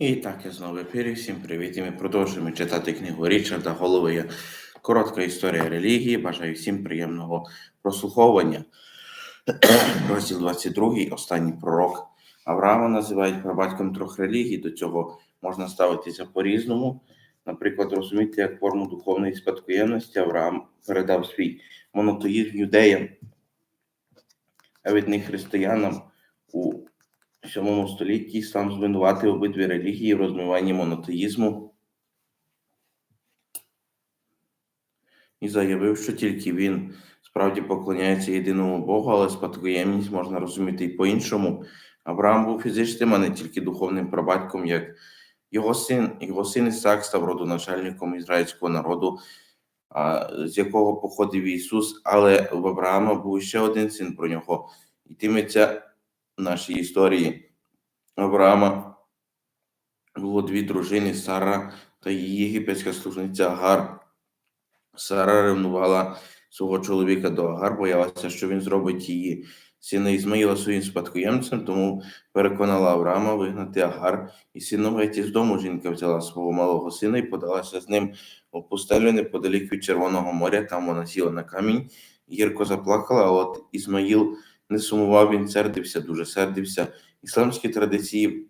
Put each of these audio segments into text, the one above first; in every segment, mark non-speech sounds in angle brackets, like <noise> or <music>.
І так, я знову в ефірі. Всім привіт. І ми продовжуємо читати книгу Річарда Головия Коротка історія релігії. Бажаю всім приємного прослуховування. <clears throat> Розділ 22. Останній пророк Авраама називають прабатьком трьох релігій. До цього можна ставитися по-різному. Наприклад, розуміти, як форму духовної спадкоємності Авраам передав свій монотеїзм юдеям, а від них християнам у 7 столітті іслам звинуватив обидві релігії в розмиванні монотеїзму і заявив, що тільки він справді поклоняється єдиному Богу, але спадкоємність можна розуміти і по-іншому. Авраам був фізичним, а не тільки духовним прабатьком, як його син, його син Ісак став родоначальником ізраїльського народу, з якого походив Ісус, але в Авраама був ще один син про нього. Йтиметься нашій історії Авраама було дві дружини Сара та її єгипетська служниця Агар. Сара ревнувала свого чоловіка до Агар, боялася, що він зробить її сина Ізмаїла своїм спадкоємцем, тому переконала Авраама вигнати Агар і сином геть з дому. Жінка взяла свого малого сина і подалася з ним у пустелю неподалік від Червоного моря. Там вона сіла на камінь, гірко заплакала. А от Ізмаїл не сумував, він сердився, дуже сердився. Ісламські традиції,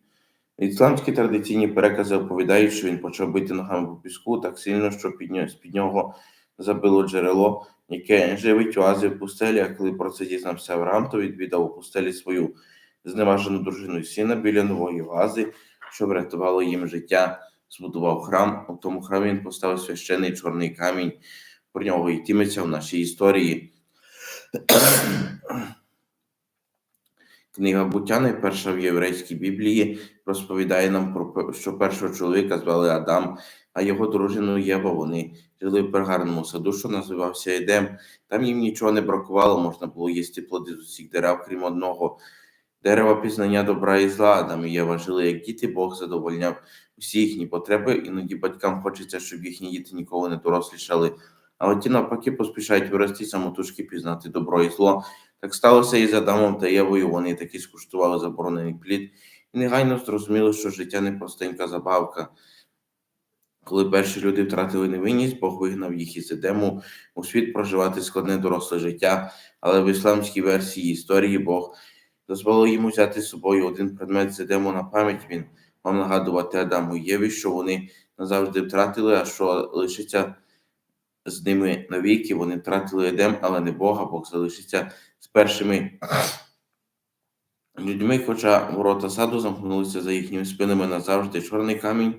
ісламські традиційні перекази оповідають, що він почав бити ногами по піску так сильно, що під нього, з-під нього забило джерело, яке живить оази в пустелі. А коли про це дізнався Авраам, то відвідав у пустелі свою зневажену дружину і сина біля нової оази, що врятувало їм життя. Збудував храм. У тому храмі він поставив священий чорний камінь. Про нього йтиметься в нашій історії. Книга буття, найперша в єврейській Біблії, розповідає нам про що першого чоловіка звали Адам, а його дружину Єва. Вони жили в пергарному саду, що називався Едем. Там їм нічого не бракувало, можна було їсти плоди з усіх дерев, крім одного. Дерева пізнання добра і зла, Адам і Єва жили як діти, Бог задовольняв усі їхні потреби, іноді батькам хочеться, щоб їхні діти ніколи не дорослішали. Але ті навпаки поспішають вирости самотужки пізнати добро і зло. Так сталося і з Адамом та Євою. Вони таки скуштували заборонений плід і негайно зрозуміли, що життя не простенька забавка. Коли перші люди втратили невинність, Бог вигнав їх із Едему у світ проживати складне доросле життя, але в ісламській версії історії Бог дозволив їм взяти з собою один предмет з Едему на пам'ять. Він мав нагадувати Адаму і Єві, що вони назавжди втратили, а що лишиться з ними навіки. Вони втратили Едем, але не Бога, Бог залишиться з першими людьми, хоча ворота саду замкнулися за їхніми спинами назавжди. Чорний камінь,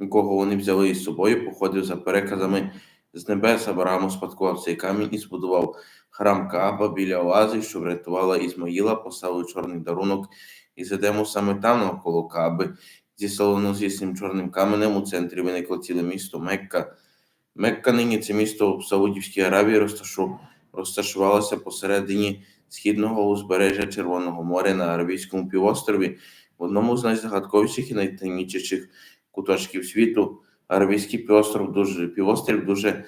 якого вони взяли із собою, походив за переказами з небес. Авраам успадкував цей камінь і збудував храм Кааба біля оази, що врятувала Ізмаїла, поставив чорний дарунок і Едему саме там, навколо Кааби, зі солонозвісним чорним каменем у центрі виникло ціле місто Мекка. Мекка нині це місто в Саудівській Аравії розташовано розташувалася посередині східного узбережжя Червоного моря на Аравійському півострові, в одному з найзагадковіших і найтаємничіших куточків світу. Аравійський півостров дуже півострів дуже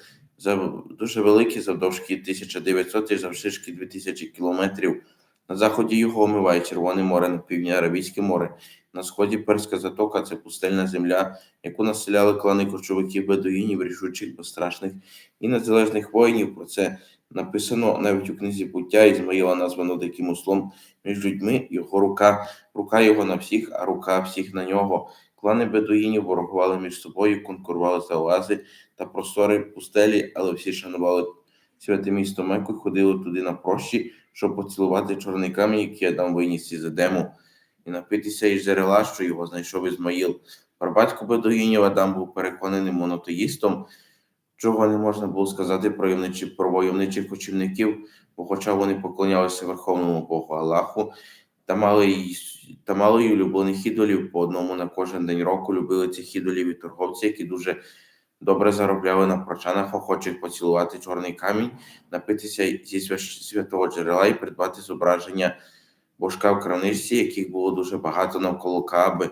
дуже великий, завдовжки 1900 і завширшки 2000 кілометрів. На заході його омиває Червоне море, на півдні Аравійське море. На сході Перська затока це пустельна земля, яку населяли клани кочовиків бедуїнів, рішучих, безстрашних і незалежних воїнів. Про це написано навіть у книзі буття Ізмаїла названо таким услом між людьми, його рука, рука його на всіх, а рука всіх на нього. Клани бедуїнів ворогували між собою, конкурували за оази та простори пустелі, але всі шанували святе місто Меку ходили туди на прощі, щоб поцілувати чорний камінь, який Адам виніс із Едему, і напитися із джерела, що його знайшов Ізмаїл. Про бедуїнів Адам був переконаний монотеїстом, чого не можна було сказати про войовничі, про войовничих кочівників, бо хоча вони поклонялися Верховному Богу Аллаху та мали та мали й улюблених ідолів по одному на кожен день року любили цих ідолів і торговці, які дуже добре заробляли на прочанах, охочих поцілувати чорний камінь, напитися зі святого джерела і придбати зображення божка в крамничці, яких було дуже багато навколо Кааби.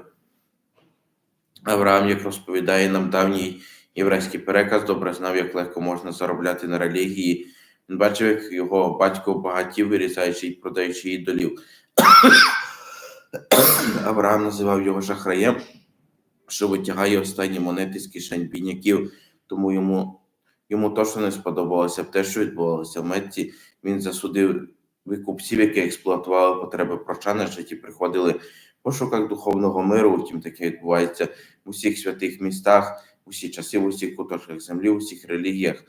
Авраам, як розповідає нам давній єврейський переказ, добре знав, як легко можна заробляти на релігії. Він бачив, як його батько багатів, вирізаючи і продаючи ідолів. <coughs> Авраам називав його шахраєм, що витягає останні монети з кишень бідняків, тому йому, йому точно не сподобалося те, що відбувалося в Метці. Він засудив викупців, які експлуатували потреби прочан на житті, приходили в пошуках духовного миру. Утім, таке відбувається в усіх святих містах, в усі часи, в усіх куточках землі, в усіх релігіях.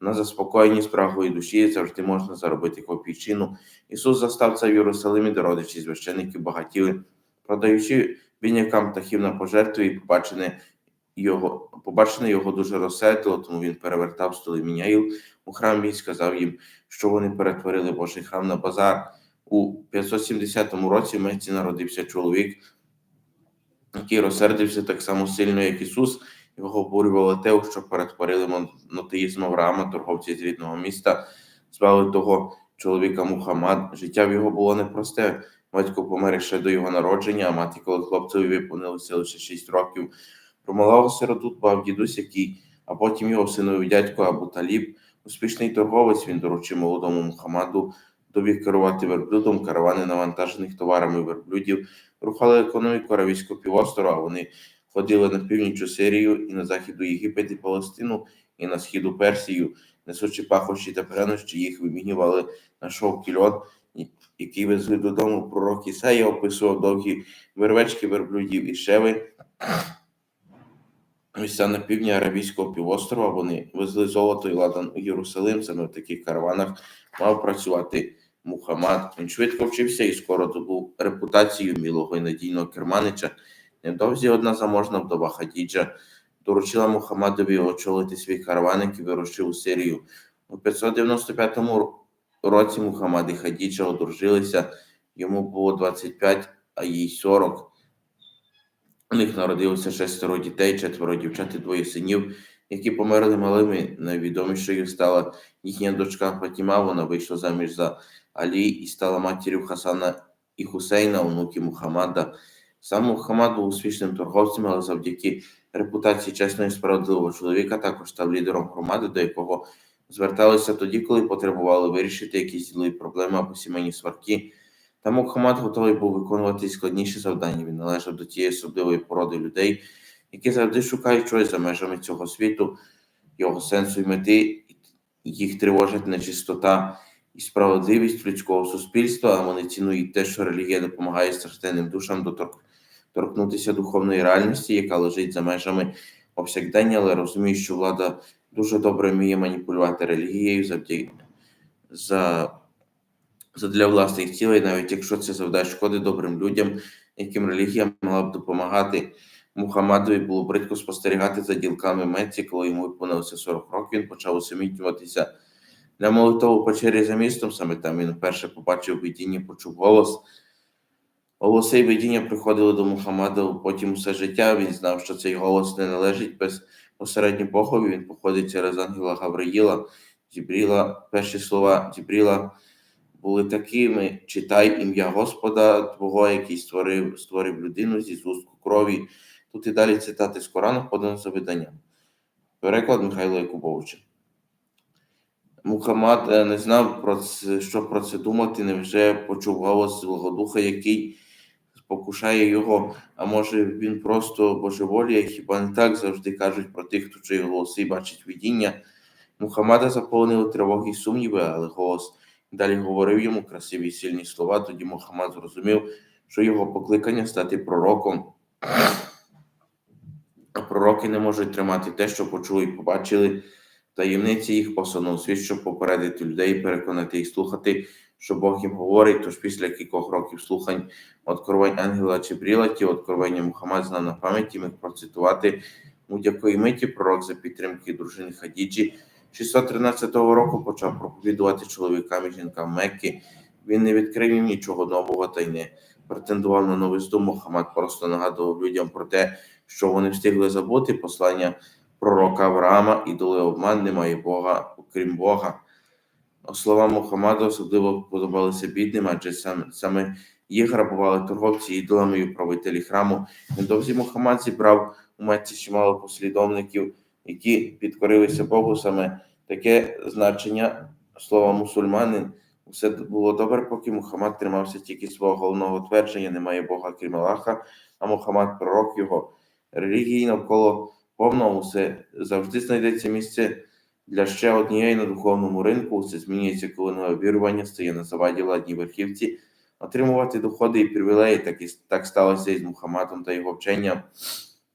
На заспокоєнні спрагою душі завжди можна заробити копійчину. Ісус застав це в Єрусалимі, де родичі священиків багатіли, продаючи біднякам птахів на пожертви, і побачене його, побачене його дуже розсердило, тому він перевертав столи міняїл у храмі і сказав їм, що вони перетворили Божий храм на базар. У 570 році в Меці народився чоловік, який розсердився так само сильно, як Ісус. Його обурювало те, що перетворили монотеїзм Авраама, торговці з рідного міста, звали того чоловіка Мухаммад. Життя в його було непросте. Батько помер ще до його народження, а мати, коли хлопцеві виповнилося лише 6 років. Про малого сироту дбав дідусь, який, а потім його синові дядько Абу Таліб, успішний торговець, він доручив молодому Мухаммаду довів керувати верблюдом, каравани навантажених товарами верблюдів, рухали економіку Аравійського півострова. Вони ходили на північ у Сирію і на захід у Єгипет і Палестину, і на схід у Персію, несучи пахощі та прянощі, їх вимінювали на шов кільон, який везли додому пророк Ісаїя, описував довгі вервечки верблюдів і шеви. Місця на півдні Аравійського півострова вони везли золото і ладан у Єрусалим. Саме в таких караванах мав працювати Мухаммад. Він швидко вчився і скоро добув репутацію мілого і надійного керманича. Невдовзі одна заможна вдова Хадіджа доручила Мухаммадові очолити свій караван, який вирушив у Сирію. У 595 році Мухаммад і Хадіджа одружилися. Йому було 25, а їй 40. У них народилося шестеро дітей, четверо дівчат і двоє синів, які померли малими. Найвідомішою стала їхня дочка Фатіма. Вона вийшла заміж за Алі і стала матір'ю Хасана і Хусейна, онуки Мухаммада. Сам Мухаммад був успішним торговцем, але завдяки репутації чесного і справедливого чоловіка також став лідером громади, до якого зверталися тоді, коли потребували вирішити якісь ділові проблеми або сімейні сварки. Та Мухаммад готовий був виконувати складніші завдання. Він належав до тієї особливої породи людей, які завжди шукають щось за межами цього світу, його сенсу і мети, їх тривожить нечистота і справедливість людського суспільства, а вони цінують те, що релігія допомагає стражденним душам доторк... торкнутися духовної реальності, яка лежить за межами повсякдення, але розуміють, що влада дуже добре вміє маніпулювати релігією завдяки за задля власних цілей, навіть якщо це завдає шкоди добрим людям, яким релігія мала б допомагати. Мухаммадові було бридко спостерігати за ділками Меці, коли йому виповнилося 40 років, він почав усамітнюватися для молитов печері за містом. Саме там він вперше побачив видіння, почув голос. Голоси і видіння приходили до Мухаммада потім усе життя. Він знав, що цей голос не належить безпосередньо Богові. Він походить через ангела Гавриїла, Дібріла. Перші слова Дібріла були такими: читай ім'я Господа Твого, який створив створив людину зі згустку крові. Тут і далі цитати з Корану подано за виданням. Переклад Михайла Якубовича. Мухаммад е, не знав, про це, що про це думати, невже почув голос Злого Духа, який спокушає його, а може він просто божеволіє, хіба не так завжди кажуть про тих, хто чує голоси і бачить видіння. Мухаммада заповнили тривоги і сумніви, але голос далі говорив йому красиві сильні слова. Тоді Мухаммад зрозумів, що його покликання стати пророком. А пророки не можуть тримати те, що почули і побачили. Таємниці їх посунув світ, щоб попередити людей, переконати їх слухати, що Бог їм говорить. Тож після кількох років слухань откровень Ангела Чебріла, ті откровення Мухаммад знав на пам'яті, міг процитувати будь-якої миті пророк за підтримки дружини Хадіджі. 613 року почав проповідувати чоловікам і жінкам Мекки. Він не відкрив їм нічого нового та й не претендував на новизну. Мухаммад просто нагадував людям про те, що вони встигли забути послання пророка Авраама, ідоли обман немає Бога, окрім Бога. Слова Мухаммада особливо подобалися бідним, адже сам, саме їх грабували торговці ідолами і управителі храму. Недовзі Мухаммад зібрав у Мекці чимало послідовників, які підкорилися Богу. Саме таке значення слова мусульманин. Все було добре, поки Мухаммад тримався тільки свого головного твердження: немає Бога крім Аллаха, а Мухаммад пророк його. релігії навколо повного усе завжди знайдеться місце для ще однієї на духовному ринку. Усе змінюється, коли нове вірування стає на заваді владній верхівці. Отримувати доходи і привілеї, так і так сталося із Мухаммадом та його вченням.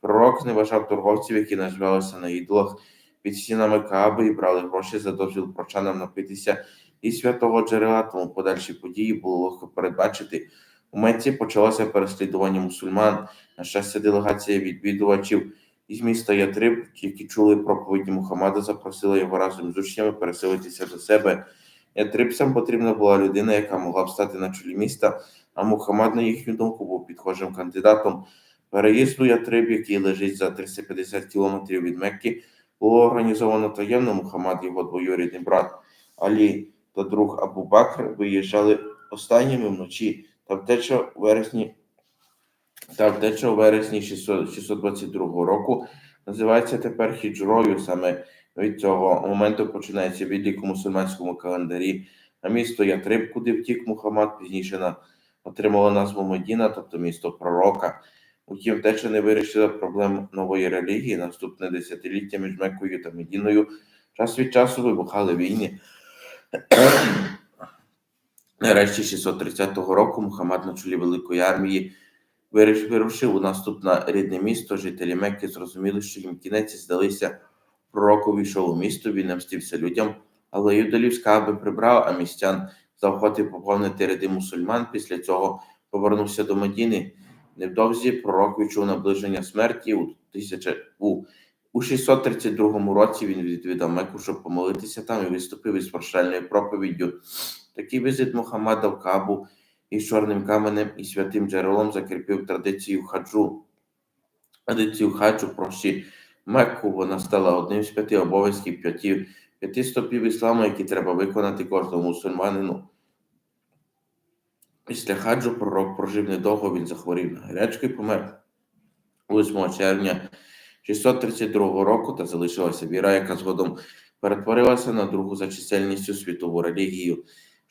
Пророк не вважав торговців, які наживалися на ідолах під стінами Кааби і брали гроші за дозвіл прочанам напитися і святого джерела, тому подальші події було легко передбачити. У Мекці почалося переслідування мусульман. На щастя, делегація відвідувачів із міста Ятриб, які чули проповіді Мухаммада, запросила його разом з учнями переселитися до себе. Ятрибцям потрібна була людина, яка могла б стати на чолі міста, а Мухаммад, на їхню думку, був підхожим кандидатом. Переїзд у Ятриб, який лежить за 350 кілометрів від Мекки, було організовано таємно. Мухаммад, його двоюрідний брат Алі та друг Абу Бакр виїжджали останніми вночі та втеча у вересні та втеча у вересні 600 622 року називається тепер хіджрою. Саме від цього моменту починається відлік у мусульманському календарі. А місто Ятриб, куди втік Мухаммад, пізніше на отримало назву Медіна, тобто місто пророка. Утім, втеча не вирішила проблем нової релігії. Наступне десятиліття між Меккою та Медіною час від часу вибухали війни. Нарешті 630 року Мухаммад на чолі Великої армії виріш- вирушив у наступ на рідне місто. Жителі Мекки зрозуміли, що їм кінець здалися. Пророк увійшов у місто, він мстився людям, але юдолів з Кааби прибрав, а містян заохотив поповнити ряди мусульман. Після цього повернувся до Медіни. Невдовзі пророк відчув наближення смерті у, тисяча, у, у 632 році. Він відвідав Мекку, щоб помолитися там і виступив із прощальною проповіддю. Такий візит Мухаммада в Кабу із чорним каменем і святим джерелом закріпив традицію хаджу. Традицію хаджу прощі Мекку вона стала одним з п'яти обов'язків п'яти, п'яти стопів ісламу, які треба виконати кожному мусульманину. Після хаджу пророк прожив недовго, він захворів на гарячку і помер 8 червня 632 року та залишилася віра, яка згодом перетворилася на другу за чисельністю світову релігію,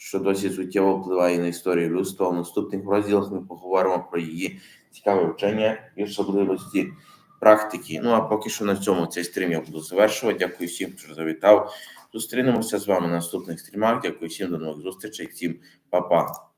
що досі суттєво впливає на історію людства. У наступних розділах ми поговоримо про її цікаве вчення і особливості практики. Ну а поки що на цьому цей стрім я буду завершувати. Дякую всім, що завітав. Зустрінемося з вами на наступних стрімах. Дякую всім до нових зустрічей. Всім па-па.